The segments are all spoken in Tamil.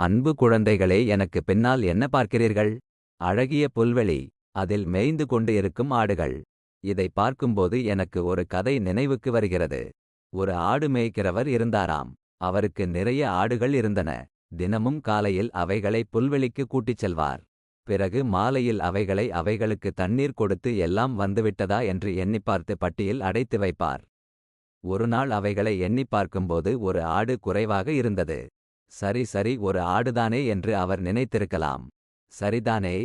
அன்பு குழந்தைகளே எனக்கு பின்னால் என்ன பார்க்கிறீர்கள்? அழகிய புல்வெளி அதில் மேய்ந்து கொண்டு இருக்கும் ஆடுகள். இதை பார்க்கும்போது எனக்கு ஒரு கதை நினைவுக்கு வருகிறது. ஒரு ஆடு மேய்க்கிறவர் இருந்தாராம். அவருக்கு நிறைய ஆடுகள் இருந்தன. தினமும் காலையில் அவைகளை புல்வெளிக்கு கூட்டிச் செல்வார். பிறகு மாலையில் அவைகளை அவைகளுக்கு தண்ணீர் கொடுத்து எல்லாம் வந்துவிட்டதா என்று எண்ணிப் பார்த்து பட்டியில் அடைத்து வைப்பார். ஒருநாள் அவைகளை எண்ணிப் பார்க்கும்போது ஒரு ஆடு குறைவாக இருந்தது. சரி சரி ஒரு ஆடுதானே என்று அவர் நினைத்திருக்கலாம். சரிதானே?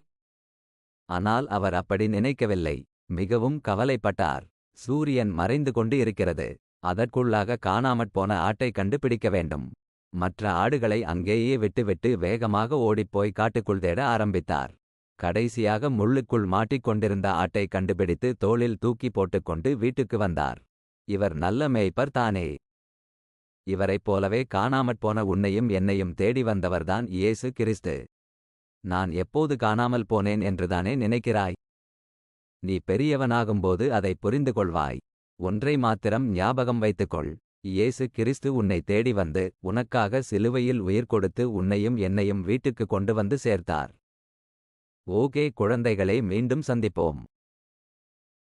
ஆனால் அவர் அப்படி நினைக்கவில்லை. மிகவும் கவலைப்பட்டார். சூரியன் மறைந்து கொண்டு இருக்கிறது. அதற்குள்ளாக காணாமற் போன ஆட்டை கண்டுபிடிக்க வேண்டும். மற்ற ஆடுகளை அங்கேயே விட்டுவிட்டு வேகமாக ஓடிப்போய் காட்டுக்குள் தேட ஆரம்பித்தார். கடைசியாக முள்ளுக்குள் மாட்டிக் கொண்டிருந்த ஆட்டை கண்டுபிடித்து தோளில் தூக்கி போட்டுக்கொண்டு வீட்டுக்கு வந்தார். இவர் நல்ல மேய்ப்பர் தானே? இவரைப் போலவே காணாமற் போன உன்னையும் என்னையும் தேடி வந்தவர்தான் இயேசு கிறிஸ்து. நான் எப்போது காணாமல் போனேன் என்றுதானே நினைக்கிறாய்? நீ பெரியவனாகும்போது அதை புரிந்து கொள்வாய் ஒன்றை மாத்திரம் ஞாபகம் வைத்துக்கொள். இயேசு கிறிஸ்து உன்னை தேடி வந்து உனக்காக சிலுவையில் உயிர் கொடுத்து உன்னையும் என்னையும் வீட்டுக்கு கொண்டு வந்து சேர்த்தார். ஓகே குழந்தைகளே மீண்டும் சந்திப்போம்.